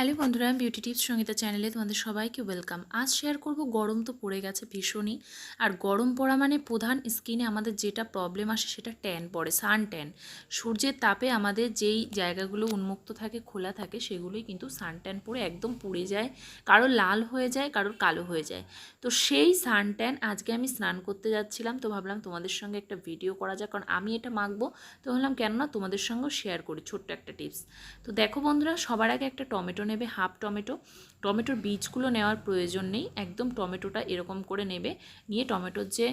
Hello বন্ধুরা beauty tips Sangeeta চ্যানেলে তোমাদের সবাইকে ওয়েলকাম আজ শেয়ার করব, গরম তো পড়ে গেছে ভীষণই। আর গরম পড়া মানে প্রধান স্কিনে আমাদের যেটা প্রবলেম আসে সেটা ট্যান পড়ে সান ট্যান সূর্যের তাপে আমাদের যেই জায়গাগুলো উন্মুক্ত থাকে, খোলা থাকে, সেগুলোই কিন্তু সান ট্যান পড়ে একদম পুড়ে যায়। কারোর লাল হয়ে যায়, কারোর কালো হয়ে যায়। তো সেই সান ট্যান আজকে আমি স্নান করতে যাচ্ছিলাম, তো ভাবলাম তোমাদের সঙ্গে একটা ভিডিও করা যাক, কারণ আমি এটা মাখবো। তো ভাবলাম কেন না তোমাদের সঙ্গেও শেয়ার করি, ছোট্ট একটা টিপস তো দেখো বন্ধুরা, সবার আগে একটা টমেটো নেবে হাফ টমেটো। টমেটোর বীজগুলো নেওয়ার প্রয়োজন নেই, একদম টমেটোটা এরকম করে নেবে, নিয়ে টমেটোর যে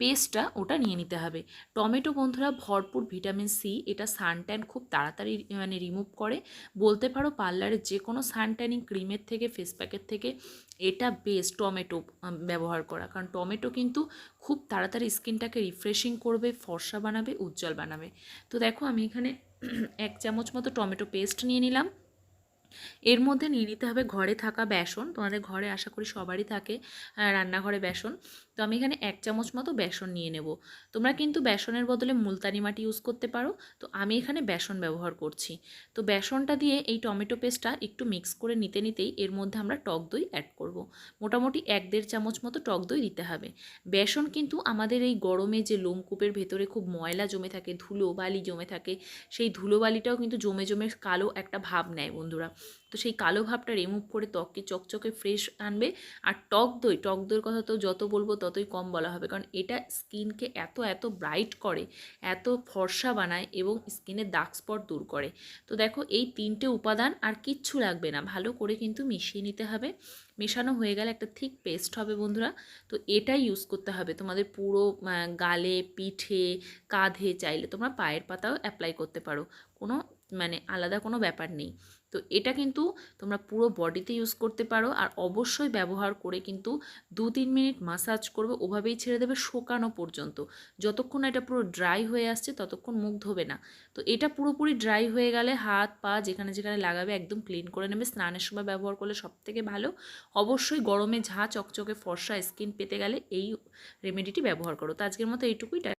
পেস্টটা ওটা নিয়ে নিতে হবে। টমেটো বন্ধুরা ভরপুর ভিটামিন সি, এটা সানট্যান খুব তাড়াতাড়ি মানে রিমুভ করে। বলতে পারো পার্লারের যে কোনো সানট্যানিং ক্রিমের থেকে, ফেস প্যাকের থেকে, এটা বেস্ট টমেটো ব্যবহার করা। কারণ টমেটো কিন্তু খুব তাড়াতাড়ি স্কিনটাকে রিফ্রেশিং করবে, ফর্সা বানাবে, উজ্জ্বল বানাবে। তো দেখো আমি এখানে এক চামচ মতো টমেটো পেস্ট নিয়ে নিলাম। এর মধ্যে নিয়ে নিতে হবে ঘরে থাকা বেসন। তোমাদের ঘরে আশা করি সবারই থাকে রান্নাঘরে বেসন। তো আমি এখানে এক চামচ মতো বেসন নিয়ে নেব। তোমরা কিন্তু বেসনের বদলে মুলতানি মাটি ইউজ করতে পারো। তো আমি এখানে বেসন ব্যবহার করছি। তো বেসনটা দিয়ে এই টমেটো পেস্টটা একটু মিক্স করে নিতে নিতেই এর মধ্যে আমরা টক দই অ্যাড করব। মোটামুটি এক দেড় চামচ মতো টক দই দিতে হবে। বেসন কিন্তু আমাদের এই গরমে যে লোমকূপের ভেতরে খুব ময়লা জমে থাকে, ধুলো বালি জমে থাকে, সেই ধুলো বালিটাও কিন্তু জমে জমে কালো একটা ভাব নেয় বন্ধুরা। তো সেই কালো ভাবটা রিমুভ করে ত্বককে চকচকে ফ্রেশ আনবে। আর টক দই, টক দইয়ের কথা তো যত বলব ততই কম বলা হবে। কারণ এটা স্কিনকে এত এত ব্রাইট করে, এত ফর্সা বানায় এবং স্কিনের দাগ স্পট দূর করে। তো দেখো, এই তিনটে উপাদান আর কিচ্ছু লাগবে না। ভালো করে কিন্তু মিশিয়ে নিতে হবে। মেশানো হয়ে গেলে একটা থিক পেস্ট হবে বন্ধুরা। তো এটাই ইউজ করতে হবে। তোমাদের পুরো গালে, পিঠে, কাঁধে চাইলে তোমরা পায়ের পাতাও অ্যাপ্লাই করতে পারো। কোনো মানে আলাদা কোনো ব্যাপার নেই। তো এটা কিন্তু তোমরা পুরো বডিতে ইউজ করতে পারো। আর অবশ্যই ব্যবহার করে কিন্তু দু তিন মিনিট মাসাজ করবে, ওভাবেই ছেড়ে দেবে শোকানো পর্যন্ত। যতক্ষণ এটা পুরো ড্রাই হয়ে আসছে, ততক্ষণ মুখ ধোবে না। তো এটা পুরোপুরি ড্রাই হয়ে গেলে হাত, পা যেখানে যেখানে লাগাবে, একদম ক্লিন করে নেবে। স্নানের সময় ব্যবহার করলে সব থেকে ভালো। অবশ্যই গরমে ঝা, চকচকে ফর্সা স্কিন পেতে গেলে এই রেমেডিটি ব্যবহার করো। তো আজকের মতো এইটুকুই।